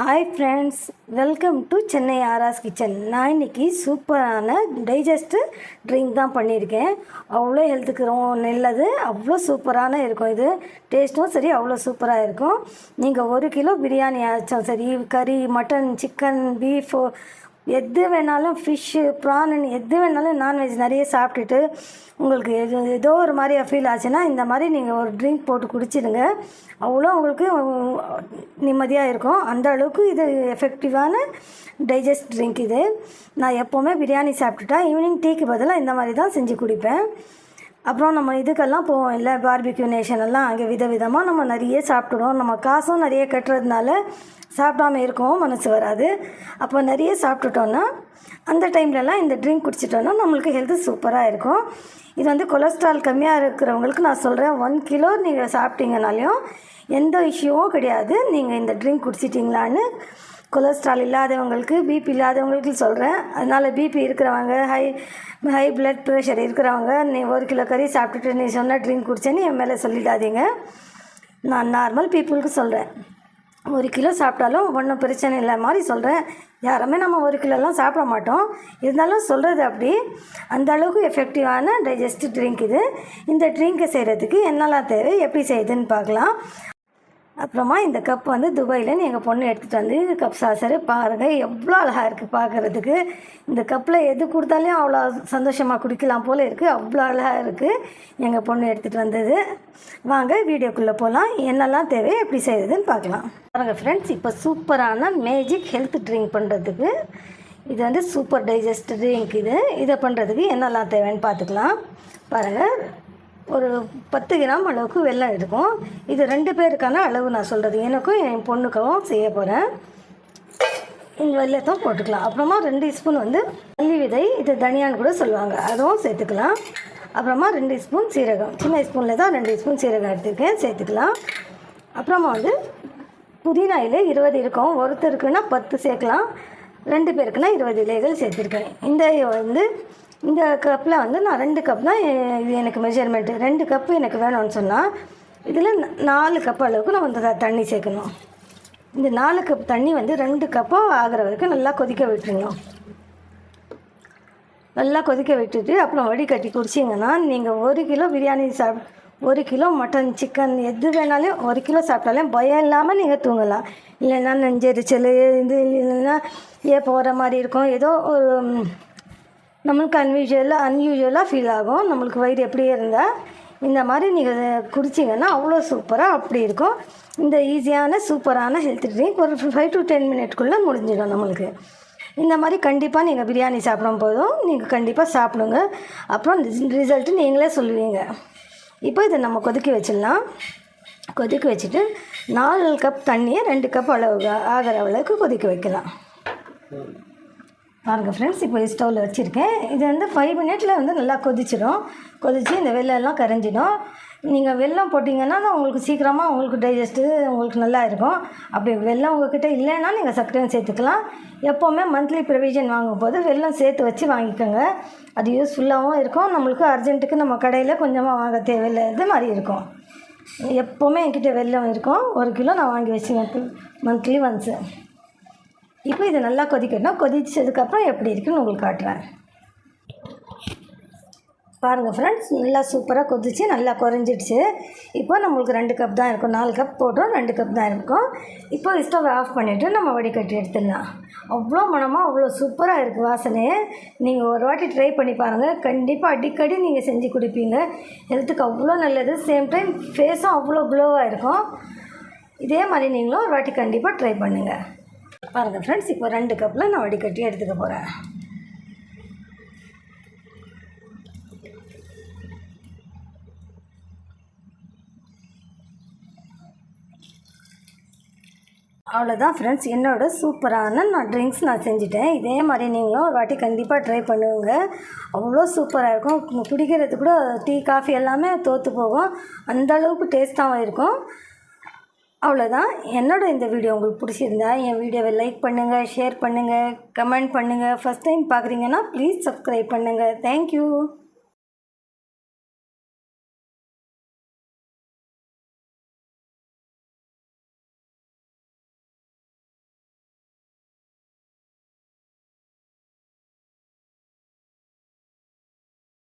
Hi friends welcome to Chennai Aaras kitchen நான் இன்னைக்கு சூப்பரான டைஜஸ்ட்டு ட்ரிங்க் தான் பண்ணியிருக்கேன். அவ்வளோ ஹெல்த்துக்கு ரொம்ப நல்லது அவ்வளோ சூப்பரான இருக்கும் இது. டேஸ்ட்டும் சரி அவ்வளோ சூப்பராக இருக்கும். நீங்கள் ஒரு கிலோ பிரியாணி ஆச்சும் சரி கறி மட்டன் சிக்கன் பீஃபு எது வேணாலும் ஃபிஷ்ஷு ப்ரானுன்னு எது வேணாலும் நான்வெஜ் நிறைய சாப்பிட்டுட்டு உங்களுக்கு எது ஏதோ ஒரு மாதிரி ஃபீல் ஆச்சுன்னா இந்த மாதிரி நீங்கள் ஒரு ட்ரிங்க் போட்டு குடிச்சிடுங்க. அவ்வளோ உங்களுக்கு நிம்மதியாக இருக்கும். அந்த அளவுக்கு இது எஃபெக்டிவான டைஜஸ்ட் ட்ரிங்க் இது. நான் எப்போவுமே பிரியாணி சாப்பிட்டுட்டா ஈவினிங் டீக்கு பதிலாக இந்த மாதிரி தான் செஞ்சு குடிப்பேன். அப்புறம் நம்ம இதுக்கெல்லாம் போவோம் இல்லை பார்பிக்யூ நேஷன் எல்லாம் அங்கே விதவிதமாக நம்ம நிறைய சாப்பிடுவோம் நம்ம காசும் நிறைய கட்டுறதுனால சாப்பிடாம இருக்கவும் மனசு வராது. அப்போ நிறைய சாப்பிட்டுட்டோன்னா அந்த டைம்லலாம் இந்த ட்ரிங்க் குடிச்சிட்டோன்னா நம்மளுக்கு ஹெல்த்து சூப்பராக இருக்கும். இது வந்து கொலஸ்ட்ரால் கம்மியாக இருக்கிறவங்களுக்கு நான் சொல்கிறேன் ஒன் கிலோ நீங்கள் சாப்பிட்டீங்கனாலையும் எந்த இஷ்யூவும் கிடையாது. நீங்கள் இந்த ட்ரிங்க் குடிச்சிட்டிங்களான்னு கொலஸ்ட்ரால் இல்லாதவங்களுக்கு பிபி இல்லாதவங்களுக்கு சொல்கிறேன் அதனால் பிபி இருக்கிறவங்க ஹை ஹை பிளட் ப்ரெஷர் இருக்கிறவங்க நீ ஒரு கிலோ கறி சாப்பிட்டுட்டு நீ சொன்ன ட்ரிங்க் குடிச்சேன்னு என் மேலே சொல்லிடாதீங்க. நான் நார்மல் பீப்புளுக்கு சொல்கிறேன் ஒரு கிலோ சாப்பிட்டாலும் ஒன்றும் பிரச்சனை இல்லை. மாதிரி சொல்கிறேன் யாருமே நம்ம ஒரு கிலோலாம் சாப்பிட மாட்டோம். இருந்தாலும் சொல்கிறது அப்படி. அந்த அளவுக்கு எஃபெக்டிவான டைஜஸ்ட் ட்ரிங்க் இது. இந்த ட்ரிங்க்கை செய்கிறதுக்கு என்னெல்லாம் தேவை எப்படி செய்யுதுன்னு பார்க்கலாம். அப்புறமா இந்த கப் வந்து துபாயிலேருந்து எங்கள் பொண்ணு எடுத்துகிட்டு வந்து கப் சாசரு பாருங்கள் எவ்வளோ அழகாக இருக்குது பார்க்குறதுக்கு இந்த கப்பில் எது கொடுத்தாலும் அவ்வளோ சந்தோஷமாக குடிக்கலாம் போல் இருக்குது அவ்வளோ அழகாக இருக்குது எங்கள் பொண்ணு எடுத்துகிட்டு வந்தது. வாங்க வீடியோக்குள்ளே போகலாம் என்னெல்லாம் தேவை எப்படி செய்யுதுன்னு பார்க்கலாம். பாருங்கள் ஃப்ரெண்ட்ஸ் இப்போ சூப்பரான மேஜிக் ஹெல்த் ட்ரிங்க் பண்ணுறதுக்கு இது வந்து சூப்பர் டைஜஸ்ட் ட்ரிங்க் இது. இதை பண்ணுறதுக்கு என்னெல்லாம் தேவைன்னு பார்த்துக்கலாம். பாருங்கள் ஒரு பத்து கிராம் அளவுக்கு வெல்லம் இருக்கும் இது ரெண்டு பேருக்கான அளவு நான் சொல்கிறது எனக்கும் என் பொண்ணுக்கும் செய்ய போகிறேன் இந்த வெள்ளத்தை போட்டுக்கலாம். அப்புறமா ரெண்டு ஸ்பூன் வந்து மல்லி விதை இது தனியான்னு கூட சொல்லுவாங்க. அதுவும் சேர்த்துக்கலாம். அப்புறமா ரெண்டு ஸ்பூன் சீரகம். சின்ன ஸ்பூனில் தான் ரெண்டு ஸ்பூன் சீரகம் எடுத்துருக்கேன். சேர்த்துக்கலாம். அப்புறமா வந்து புதினா இலை இருபது இருக்கும். ஒருத்தருக்குன்னா பத்து சேர்க்கலாம். ரெண்டு பேருக்குன்னா இருபது இலைகள் சேர்த்துருக்கேன். இந்த வந்து இந்த கப்பில் வந்து நான் ரெண்டு கப் தான் இது எனக்கு மெஷர்மெண்ட்டு ரெண்டு கப்பு எனக்கு வேணும்னு சொன்னால் இதில் நாலு கப் அளவுக்கு நான் வந்து தண்ணி சேர்க்கணும். இந்த நாலு கப் தண்ணி வந்து ரெண்டு கப்போ ஆகிற வரைக்கும் நல்லா கொதிக்க விட்டுருணும். நல்லா கொதிக்க விட்டுட்டு அப்புறம் வடிகட்டி குடிச்சிங்கன்னா நீங்கள் ஒரு கிலோ பிரியாணி சாப் ஒரு கிலோ மட்டன் சிக்கன் எது வேணாலும் ஒரு கிலோ சாப்பிட்டாலும் பயம் இல்லாமல் நீங்கள் தூங்கலாம். இல்லைன்னா நெஞ்செரிச்சல் இது இல்லைன்னா ஏ போகிற மாதிரி இருக்கும். ஏதோ ஒரு நம்மளுக்கு அன்யூஷுவலாக அன்யூஷுவலாக ஃபீல் ஆகும். நம்மளுக்கு வயிறு எப்படியே இருந்தால் இந்த மாதிரி நீங்கள் குடிச்சிங்கன்னா அவ்வளோ சூப்பராக அப்படி இருக்கும். இந்த ஈஸியான சூப்பரான ஹெல்த் ட்ரிங்க் ஒரு ஃபைவ் டு டென் மினிட்குள்ளே முடிஞ்சிடும் நம்மளுக்கு. இந்த மாதிரி கண்டிப்பாக நீங்கள் பிரியாணி சாப்பிடும் போதும் நீங்கள் கண்டிப்பாக சாப்பிடுங்க. அப்புறம் ரிசல்ட்டு நீங்களே சொல்லுவீங்க. இப்போ இதை நம்ம கொதிக்க வச்சிடலாம். கொதிக்க வச்சுட்டு நாலு கப் தண்ணியை ரெண்டு கப் அளவு ஆகிற அளவுக்கு கொதிக்க வைக்கலாம். பாருங்கள் ஃப்ரெண்ட்ஸ் இப்போ ஸ்டவ்வில் வச்சுருக்கேன். இது வந்து ஃபைவ் மினிட்ஸில் வந்து நல்லா கொதிச்சிடும். கொதித்து இந்த வெள்ளெல்லாம் கரைஞ்சிடும். நீங்கள் வெல்லம் போட்டிங்கன்னா தான் உங்களுக்கு சீக்கிரமாக உங்களுக்கு டைஜஸ்ட்டு உங்களுக்கு நல்லா இருக்கும். அப்படி வெல்லம் உங்கள்கிட்ட இல்லைன்னா நீங்கள் சர்க்கரையும் சேர்த்துக்கலாம். எப்போவுமே மந்த்லி ப்ரொவிஷன் வாங்கும் போது வெள்ளம் சேர்த்து வச்சு வாங்கிக்கோங்க. அது யூஸ்ஃபுல்லாகவும் இருக்கும். நம்மளுக்கு அர்ஜென்ட்டுக்கு நம்ம கடையில் கொஞ்சமாக வாங்க தேவையில்லை இது மாதிரி இருக்கும். எப்போவுமே என்கிட்ட வெள்ளம் இருக்கும். ஒரு கிலோ நான் வாங்கி வச்சுருவேன் மந்த்லி ஒன்ஸு இப்போ இதை நல்லா கொதிக்கணும் கொதிச்சதுக்கப்புறம் எப்படி இருக்குன்னு உங்களுக்கு காட்டுறேன். பாருங்கள் ஃப்ரெண்ட்ஸ் நல்லா சூப்பராக கொதிச்சு நல்லா குறைஞ்சிடுச்சு. இப்போ நம்மளுக்கு ரெண்டு கப் தான் இருக்கும். நாலு கப் போட்டோம் ரெண்டு கப் தான் இருக்கும். இப்போ ஸ்டவ் ஆஃப் பண்ணிவிட்டு நம்ம வடிகட்டி எடுத்துடலாம். அவ்வளோ மனமாக அவ்வளோ சூப்பராக இருக்குது வாசனையே நீங்கள் ஒரு வாட்டி ட்ரை பண்ணி பாருங்கள் கண்டிப்பாக அடிக்கடி நீங்கள் செஞ்சு குடிப்பீங்க. ஹெல்த்துக்கு அவ்வளோ நல்லது. சேம் டைம் ஃபேஸும் அவ்வளோ க்ளோவாக இருக்கும். இதே மாதிரி நீங்களும் ஒரு வாட்டி கண்டிப்பாக ட்ரை பண்ணுங்கள் பாருங்கள் ஃப்ரெண்ட்ஸ் இப்போ ரெண்டு கப்பில் நான் வடிகட்டி எடுத்துக்க போகிறேன் அவ்வளோதான் ஃப்ரெண்ட்ஸ் என்னோடய சூப்பரான நான் ட்ரிங்க்ஸ் நான் செஞ்சுட்டேன். இதே மாதிரி நீங்களும் ஒரு வாட்டி கண்டிப்பாக ட்ரை பண்ணுவோங்க அவ்வளோ சூப்பராக இருக்கும். குடிக்கிறது கூட டீ காஃபி எல்லாமே தோற்று போகும். அந்த அளவுக்கு டேஸ்ட்டாகவும் இருக்கும். அவ்வளோதான் என்னோட இந்த வீடியோ உங்களுக்கு பிடிச்சிருந்தா என் வீடியோவை லைக் பண்ணுங்கள் ஷேர் பண்ணுங்கள் கமெண்ட் பண்ணுங்கள் ஃபஸ்ட் டைம் பார்க்குறீங்கன்னா ப்ளீஸ் சப்ஸ்கிரைப் பண்ணுங்கள் தேங்க்யூ